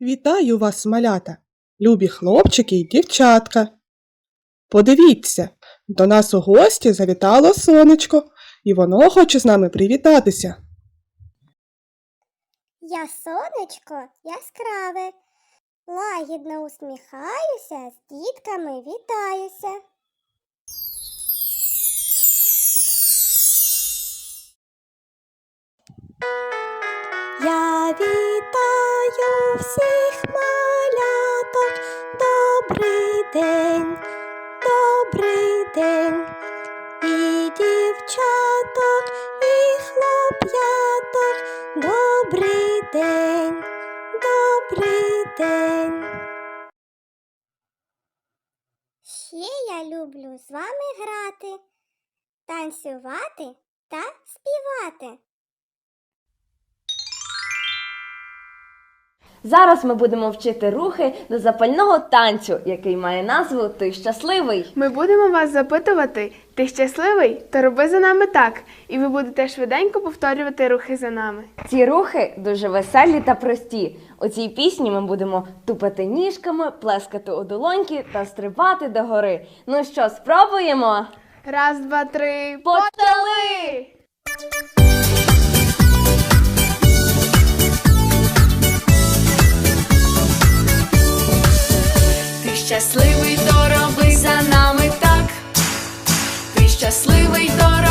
Вітаю вас, малята, любі хлопчики й дівчатка. Подивіться, до нас у гості завітало сонечко, і воно хоче з нами привітатися. Я сонечко яскраве, лагідно усміхаюся, з дітками вітаюся. Я вітаю всіх маляток, добрий день, добрий день, і дівчаток, і хлоп'яток, добрий день, добрий день. Ще я люблю з вами грати, танцювати та співати. Зараз ми будемо вчити рухи до запального танцю, який має назву Ти щасливий. Ми будемо вас запитувати, ти щасливий? То роби за нами так, і ви будете швиденько повторювати рухи за нами. Ці рухи дуже веселі та прості. У цій пісні ми будемо тупати ніжками, плескати у долоньки та стрибати догори. Ну що, спробуємо? Раз, два, три, Почали! Щасливий, то роби за нами так. Ти щасливий, то роби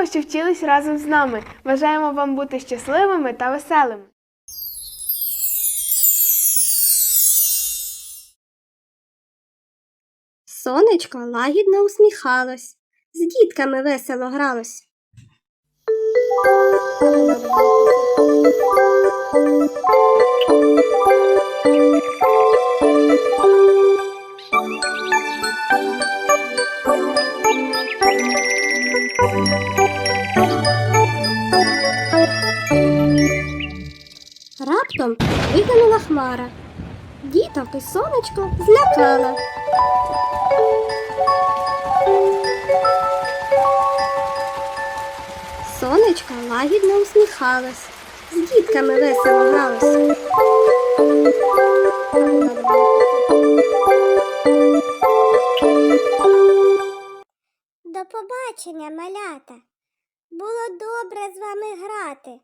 Дякуємо, що вчились разом з нами. Бажаємо вам бути щасливими та веселими. Сонечко лагідно усміхалось, з дітками весело гралось. Раптом виглянула хмара. Діток і сонечко злякала. Сонечко лагідно усміхалось, з дітками весело гралось. Побачення, малята. Було добре з вами грати.